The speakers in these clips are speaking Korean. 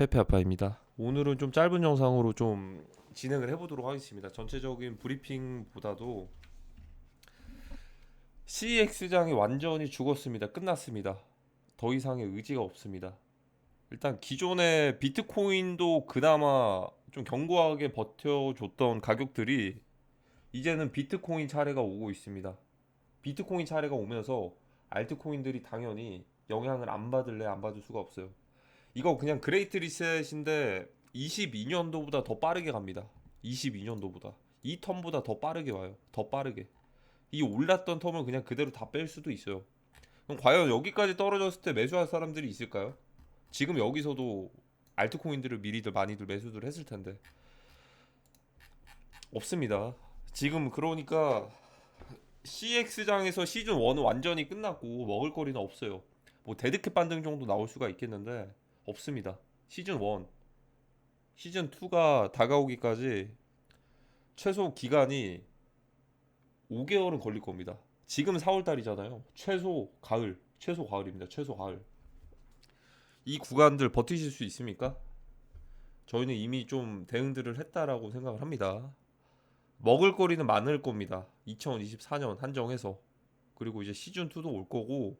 페페 아빠입니다. 오늘은 좀 짧은 영상으로 좀 진행을 해보도록 하겠습니다. 전체적인 브리핑보다도 CEX장이 완전히 죽었습니다. 끝났습니다. 더 이상의 의지가 없습니다. 일단 기존의 비트코인도 그나마 좀 견고하게 버텨줬던 가격들이 이제는 비트코인 차례가 오고 있습니다. 비트코인 차례가 오면서 알트코인들이 당연히 영향을 안 받을래 안 받을 수가 없어요. 이거 그냥 그레이트 리셋인데 22년도보다 더 빠르게 갑니다. 22년도보다 이 텀보다 더 빠르게 와요. 더 빠르게. 이 올랐던 텀을 그냥 그대로 다 뺄 수도 있어요. 그럼 과연 여기까지 떨어졌을 때 매수할 사람들이 있을까요? 지금 여기서도 알트코인들을 미리들 많이들 매수들 했을 텐데 없습니다. 지금 그러니까 CX장에서 시즌 1은 완전히 끝났고 먹을 거리는 없어요. 뭐 데드캣 반등 정도 나올 수가 있겠는데 없습니다. 시즌 1 시즌 2가 다가오기까지 최소 기간이 5개월은 걸릴 겁니다. 지금 4월 달이잖아요. 최소 가을, 최소 가을입니다. 최소 가을. 이 구간들 버티실 수 있습니까? 저희는 이미 좀 대응들을 했다라고 생각을 합니다. 먹을 거리는 많을 겁니다. 2024년 한정해서. 그리고 이제 시즌 2도 올 거고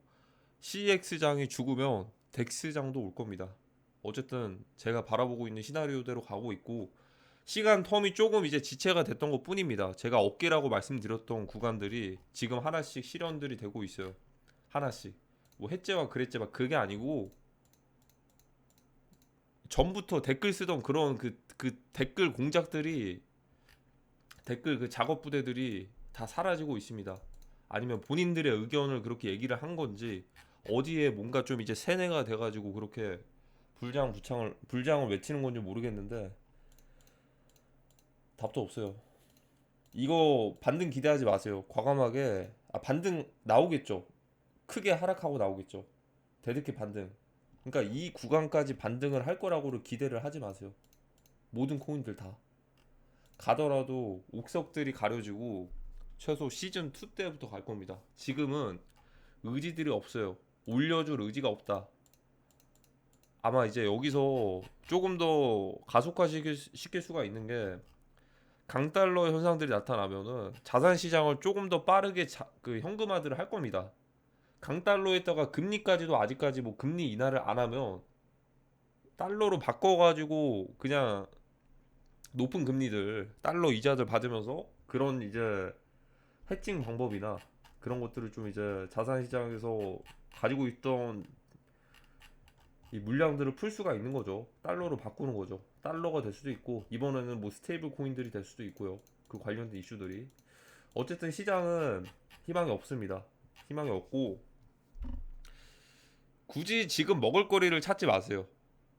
CX장이 죽으면 덱스장도 올 겁니다. 어쨌든 제가 바라보고 있는 시나리오대로 가고 있고 시간 텀이 조금 이제 지체가 됐던 것 뿐입니다. 제가 어깨라고 말씀드렸던 구간들이 지금 하나씩 실현들이 되고 있어요. 하나씩. 뭐 해제와 그랬제와 그게 아니고 전부터 댓글 쓰던 그런 그, 그 댓글 공작들이 댓글 그 작업 부대들이 다 사라지고 있습니다. 아니면 본인들의 의견을 그렇게 얘기를 한 건지 어디에 뭔가 좀 이제 세뇌가 돼가지고 그렇게 불장 부창을 불장을 외치는 건지 모르겠는데 답도 없어요. 이거 반등 기대하지 마세요. 과감하게 아 반등 나오겠죠. 크게 하락하고 나오겠죠. 대드키 반등. 그러니까 이 구간까지 반등을 할 거라고를 기대를 하지 마세요. 모든 코인들 다 가더라도 옥석들이 가려지고 최소 시즌 2 때부터 갈 겁니다. 지금은 의지들이 없어요. 올려줄 의지가 없다. 아마 이제 여기서 조금 더 가속화시킬 시킬 수가 있는 게 강달러 현상들이 나타나면은 자산 시장을 조금 더 빠르게 자, 그 현금화들을 할 겁니다. 강달러에다가 금리까지도 아직까지 뭐 금리 인하를 안 하면 달러로 바꿔가지고 그냥 높은 금리들 달러 이자들 받으면서 그런 이제 해칭 방법이나 그런 것들을 좀 이제 자산 시장에서 가지고 있던 이 물량들을 풀 수가 있는 거죠. 달러로 바꾸는 거죠. 달러가 될 수도 있고 이번에는 뭐 스테이블 코인들이 될 수도 있고요. 그 관련된 이슈들이 어쨌든 시장은 희망이 없습니다. 희망이 없고 굳이 지금 먹을 거리를 찾지 마세요.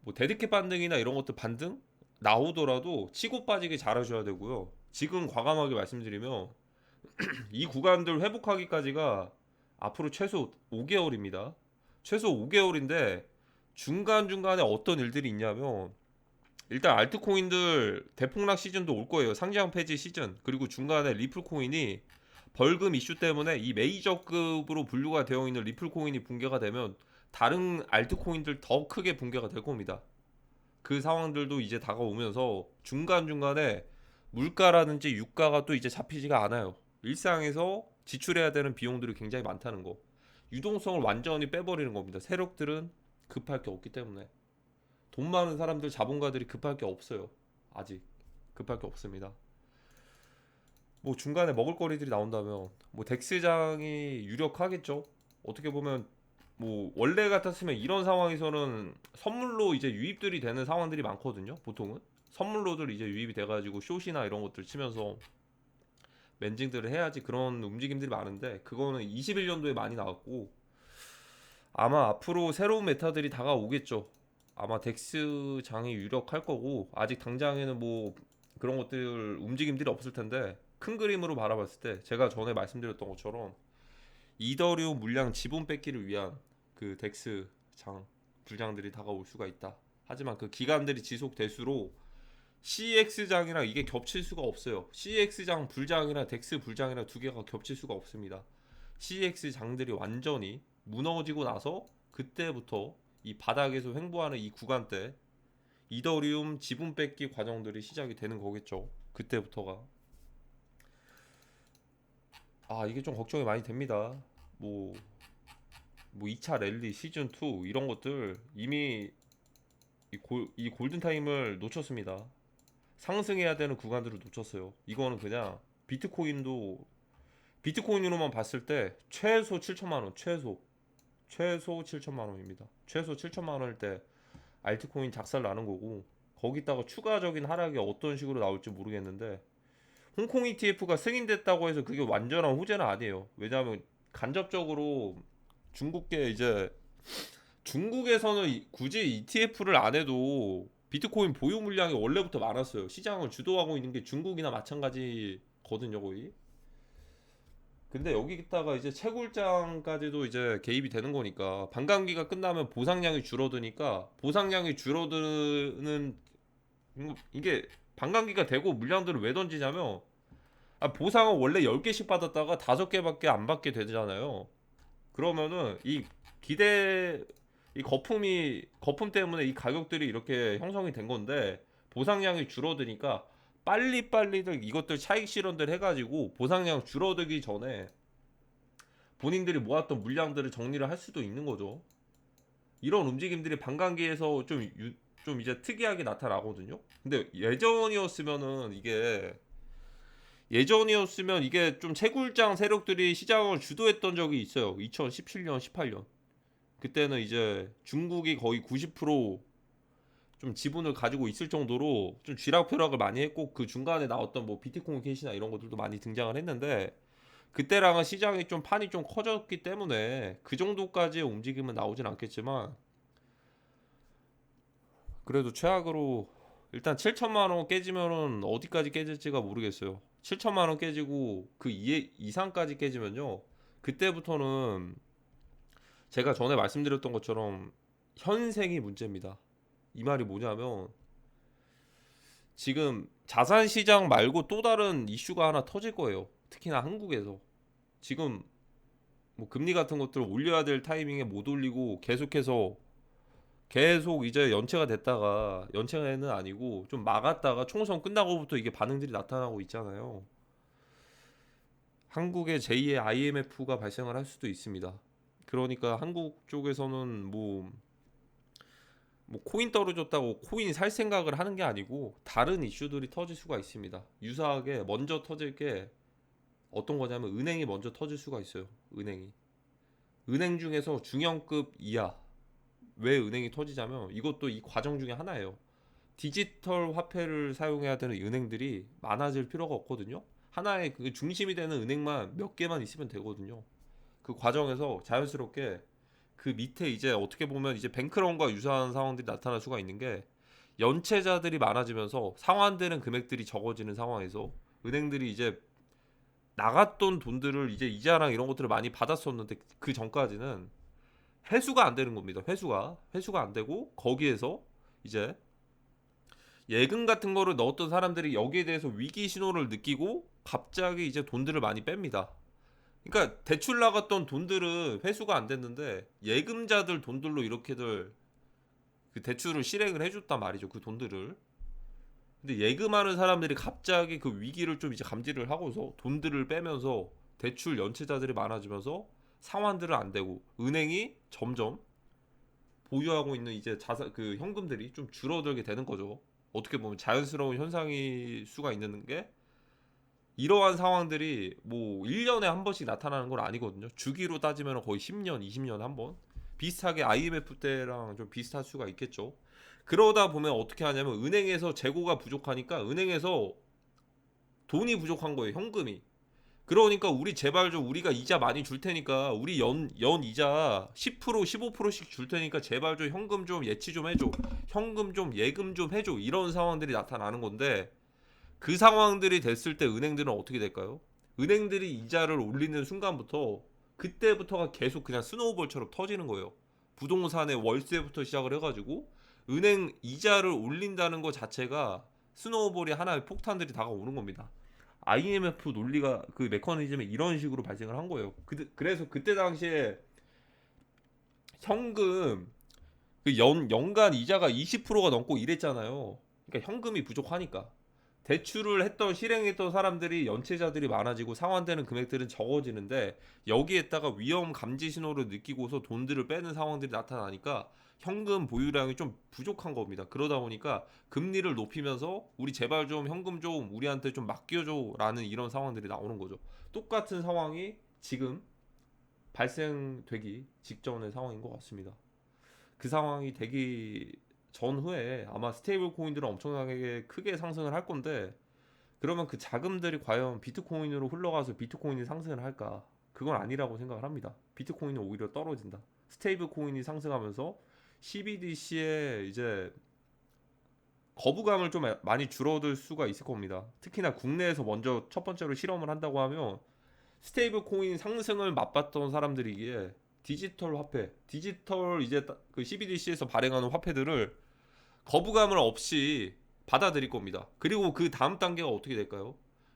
뭐 데드캣 반등이나 이런 것들 반등 나오더라도 치고 빠지게 잘하셔야 되고요. 지금 과감하게 말씀드리면 이 구간들 회복하기까지가 앞으로 최소 5개월입니다. 최소 5개월인데 중간중간에 어떤 일들이 있냐면 일단 알트코인들 대폭락 시즌도 올 거예요. 상장 폐지 시즌. 그리고 중간에 리플 코인이 벌금 이슈 때문에 이 메이저급으로 분류가 되어 있는 리플 코인이 붕괴가 되면 다른 알트코인들 더 크게 붕괴가 될 겁니다. 그 상황들도 이제 다가오면서 중간중간에 물가라든지 유가가 또 이제 잡히지가 않아요. 일상에서 지출해야 되는 비용들이 굉장히 많다는 거. 유동성을 완전히 빼버리는 겁니다. 세력들은 급할 게 없기 때문에. 돈 많은 사람들, 자본가들이 급할 게 없어요. 아직. 급할 게 없습니다. 뭐 중간에 먹을 거리들이 나온다면 뭐 덱스장이 유력하겠죠. 어떻게 보면 뭐 원래 같았으면 이런 상황에서는 선물로 이제 유입들이 되는 상황들이 많거든요. 보통은 선물로들 이제 유입이 돼가지고 숏이나 이런 것들 치면서 멘징들을 해야지 그런 움직임들이 많은데 그거는 21년도에 많이 나왔고 아마 앞으로 새로운 메타들이 다가오겠죠. 아마 덱스 장이 유력할 거고 아직 당장에는 뭐 그런 것들 움직임들이 없을 텐데 큰 그림으로 바라봤을 때 제가 전에 말씀드렸던 것처럼 이더리움 물량 지분 뺏기를 위한 그 덱스 장 불장들이 다가올 수가 있다. 하지만 그 기간들이 지속될수록 CX장이랑 이게 겹칠 수가 없어요. CX장 불장이랑 덱스 불장이랑 두 개가 겹칠 수가 없습니다. CX장들이 완전히 무너지고 나서 그때부터 이 바닥에서 횡보하는 이 구간 때 이더리움 지분 뺏기 과정들이 시작이 되는 거겠죠. 그때부터가. 아 이게 좀 걱정이 많이 됩니다. 뭐, 뭐 2차 랠리 시즌 2 이런 것들 이미 이, 골, 이 골든 타임을 놓쳤습니다. 상승해야 되는 구간들을 놓쳤어요. 이거는 그냥 비트코인도 비트코인으로만 봤을 때 최소 7천만 원, 최소 최소 7천만 원입니다. 최소 7천만 원일 때 알트코인 작살 나는 거고 거기다가 추가적인 하락이 어떤 식으로 나올지 모르겠는데 홍콩 ETF가 승인됐다고 해서 그게 완전한 호재는 아니에요. 왜냐하면 간접적으로 중국계 이제 중국에서는 이- 굳이 ETF를 안 해도 비트코인 보유 물량이 원래부터 많았어요. 시장을 주도하고 있는 게 중국이나 마찬가지거든요, 거의. 근데 여기다가 이제 채굴장까지도 이제 개입이 되는 거니까 반감기가 끝나면 보상량이 줄어드니까 보상량이 줄어드는 음, 이게 반감기가 되고 물량들을 왜 던지냐면 아, 보상은 원래 10개씩 받았다가 5개밖에 안 받게 되잖아요. 그러면은 이 기대 이 거품이 거품 때문에 이 가격들이 이렇게 형성이 된 건데 보상량이 줄어드니까 빨리빨리들 이것들 차익 실현들 해가지고 보상량 줄어들기 전에 본인들이 모았던 물량들을 정리를 할 수도 있는 거죠. 이런 움직임들이 반감기에서 좀, 유- 좀 이제 특이하게 나타나거든요. 근데 예전이었으면은 이게 예전이었으면 이게 좀 채굴장 세력들이 시장을 주도했던 적이 있어요. 2017년, 18년. 그때는 이제 중국이 거의 90%좀 지분을 가지고 있을 정도로 좀 쥐락펴락을 많이 했고 그 중간에 나왔던 뭐 비트코인 캐시나 이런 것들도 많이 등장을 했는데 그때랑은 시장이 좀 판이 좀 커졌기 때문에 그 정도까지의 움직임은 나오진 않겠지만 그래도 최악으로 일단 7천만 원 깨지면은 어디까지 깨질지가 모르겠어요. 7천만 원 깨지고 그 이상까지 깨지면요. 그때부터는 제가 전에 말씀드렸던 것처럼 현생이 문제입니다. 이 말이 뭐냐면 지금 자산 시장 말고 또 다른 이슈가 하나 터질 거예요. 특히나 한국에서 지금 뭐 금리 같은 것들을 올려야 될 타이밍에 못 올리고 계속해서 계속 이제 연체가 됐다가 연체는 아니고 좀 막았다가 총선 끝나고부터 이게 반응들이 나타나고 있잖아요. 한국의 제2의 IMF가 발생을 할 수도 있습니다. 그러니까 한국 쪽에서는 뭐, 뭐 코인 떨어졌다고 코인 살 생각을 하는 게 아니고 다른 이슈들이 터질 수가 있습니다. 유사하게 먼저 터질 게 어떤 거냐면 은행이 먼저 터질 수가 있어요. 은행이. 은행 중에서 중형급 이하 왜 은행이 터지자면 이것도 이 과정 중에 하나예요. 디지털 화폐를 사용해야 되는 은행들이 많아질 필요가 없거든요. 하나의 그 중심이 되는 은행만 몇 개만 있으면 되거든요. 그 과정에서 자연스럽게 그 밑에 이제 어떻게 보면 이제 뱅크런과 유사한 상황들이 나타날 수가 있는 게 연체자들이 많아지면서 상환되는 금액들이 적어지는 상황에서 은행들이 이제 나갔던 돈들을 이제 이자랑 이런 것들을 많이 받았었는데 그 전까지는 회수가 안 되는 겁니다. 회수가 회수가 안 되고 거기에서 이제 예금 같은 거를 넣었던 사람들이 여기에 대해서 위기 신호를 느끼고 갑자기 이제 돈들을 많이 뺍니다. 그러니까 대출 나갔던 돈들은 회수가 안 됐는데 예금자들 돈들로 이렇게들 그 대출을 실행을 해줬단 말이죠. 그 돈들을. 근데 예금하는 사람들이 갑자기 그 위기를 좀 이제 감지를 하고서 돈들을 빼면서 대출 연체자들이 많아지면서 상환들은 안 되고 은행이 점점 보유하고 있는 이제 자산 그 현금들이 좀 줄어들게 되는 거죠. 어떻게 보면 자연스러운 현상일 수가 있는 게 이러한 상황들이 뭐 1년에 한 번씩 나타나는 건 아니거든요. 주기로 따지면 거의 10년, 20년에 한 번. 비슷하게 IMF 때랑 좀 비슷할 수가 있겠죠. 그러다 보면 어떻게 하냐면 은행에서 재고가 부족하니까 은행에서 돈이 부족한 거예요. 현금이. 그러니까 우리 제발 좀 우리가 이자 많이 줄 테니까 우리 연, 연 이자 10% 15%씩 줄 테니까 제발 좀 현금 좀 예치 좀 해줘. 현금 좀 예금 좀 해줘. 이런 상황들이 나타나는 건데 그 상황들이 됐을 때 은행들은 어떻게 될까요? 은행들이 이자를 올리는 순간부터 그때부터가 계속 그냥 스노우볼처럼 터지는 거예요. 부동산의 월세부터 시작을 해가지고 은행 이자를 올린다는 것 자체가 스노우볼이 하나의 폭탄들이 다가오는 겁니다. IMF 논리가 그 메커니즘이 이런 식으로 발생을 한 거예요. 그, 그래서 그때 당시에 현금 그 연, 연간 이자가 20%가 넘고 이랬잖아요. 그러니까 현금이 부족하니까. 대출을 했던 실행했던 사람들이 연체자들이 많아지고 상환되는 금액들은 적어지는데 여기에다가 위험 감지 신호를 느끼고서 돈들을 빼는 상황들이 나타나니까 현금 보유량이 좀 부족한 겁니다. 그러다 보니까 금리를 높이면서 우리 제발 좀 현금 좀 우리한테 좀 맡겨줘라는 이런 상황들이 나오는 거죠. 똑같은 상황이 지금 발생되기 직전의 상황인 것 같습니다. 그 상황이 되기 전후에 아마 스테이블 코인들은 엄청나게 크게 상승을 할 건데 그러면 그 자금들이 과연 비트코인으로 흘러가서 비트코인이 상승을 할까? 그건 아니라고 생각을 합니다. 비트코인은 오히려 떨어진다. 스테이블 코인이 상승하면서 CBDC의 이제 거부감을 좀 많이 줄어들 수가 있을 겁니다. 특히나 국내에서 먼저 첫 번째로 실험을 한다고 하면 스테이블 코인 상승을 맛봤던 사람들이기에 디지털 화폐, 디지털 이제 따- 그 CBDC에서 발행하는 화폐들을 거부감을 없이 받아들일 겁니다. 그리고 그 다음 단계가 어떻게 될까요?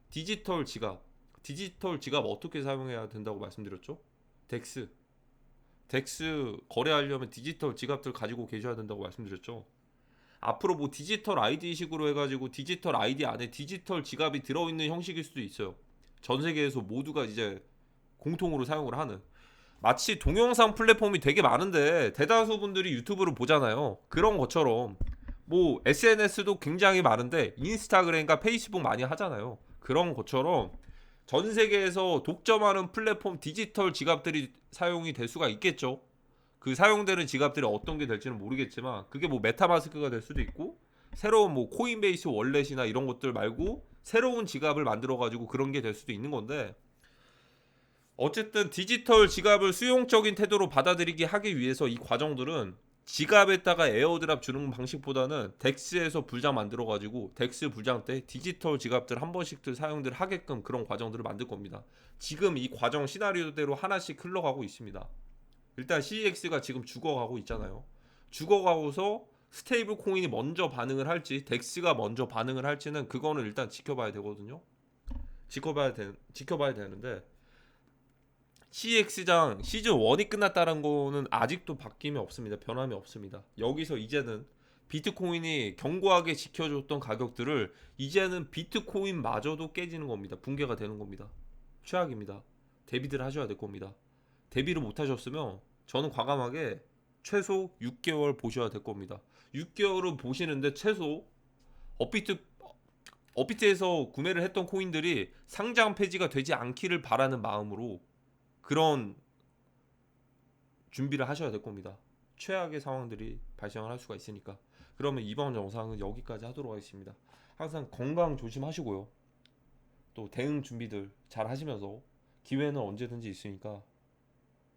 디지털 지갑. 디지털 지갑 어떻게 사용해야 된다고 말씀드렸죠? 덱스. 덱스 거래하려면 디지털 지갑들 가지고 계셔야 된다고 말씀드렸죠. 앞으로 뭐 디지털 아이디식으로 해가지고 디지털 아이디 안에 디지털 지갑이 들어있는 형식일 수도 있어요. 전 세계에서 모두가 이제 공통으로 사용을 하는. 마치 동영상 플랫폼이 되게 많은데 대다수 분들이 유튜브를 보잖아요. 그런 것처럼 뭐 SNS도 굉장히 많은데 인스타그램과 페이스북 많이 하잖아요. 그런 것처럼 전 세계에서 독점하는 플랫폼 디지털 지갑들이 사용이 될 수가 있겠죠. 그 사용되는 지갑들이 어떤 게 될지는 모르겠지만 그게 뭐 메타마스크가 될 수도 있고 새로운 뭐 코인베이스 월렛이나 이런 것들 말고 새로운 지갑을 만들어 가지고 그런 게 될 수도 있는 건데 어쨌든 디지털 지갑을 수용적인 태도로 받아들이게 하기 위해서 이 과정들은 지갑에다가 에어드랍 주는 방식보다는 덱스에서 불장 만들어 가지고 덱스 불장 때 디지털 지갑들 한 번씩들 사용들 하게끔 그런 과정들을 만들 겁니다. 지금 이 과정 시나리오대로 하나씩 흘러가고 있습니다. 일단 CEX가 지금 죽어가고 있잖아요. 죽어가고서 스테이블 코인이 먼저 반응을 할지 덱스가 먼저 반응을 할지는 그거는 일단 지켜봐야 되거든요. 지켜봐야 되, 지켜봐야 되는데 CX장 시즌 1이 끝났다는 거는 아직도 바뀜이 없습니다. 변함이 없습니다. 여기서 이제는 비트코인이 견고하게 지켜줬던 가격들을 이제는 비트코인마저도 깨지는 겁니다. 붕괴가 되는 겁니다. 최악입니다. 대비들 하셔야 될 겁니다. 대비를 못 하셨으면 저는 과감하게 최소 6개월 보셔야 될 겁니다. 6개월을 보시는데 최소 업비트 업비트에서 구매를 했던 코인들이 상장 폐지가 되지 않기를 바라는 마음으로 그런 준비를 하셔야 될 겁니다. 최악의 상황들이 발생을 할 수가 있으니까. 그러면 이번 영상은 여기까지 하도록 하겠습니다. 항상 건강 조심하시고요. 또 대응 준비들 잘 하시면서 기회는 언제든지 있으니까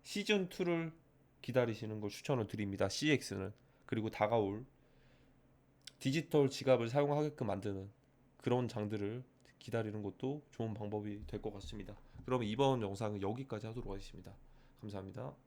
시즌 2를 기다리시는 걸 추천을 드립니다. CX는 그리고 다가올 디지털 지갑을 사용하게끔 만드는 그런 장들을 기다리는 것도 좋은 방법이 될 것 같습니다. 그러면 이번 영상은 여기까지 하도록 하겠습니다. 감사합니다.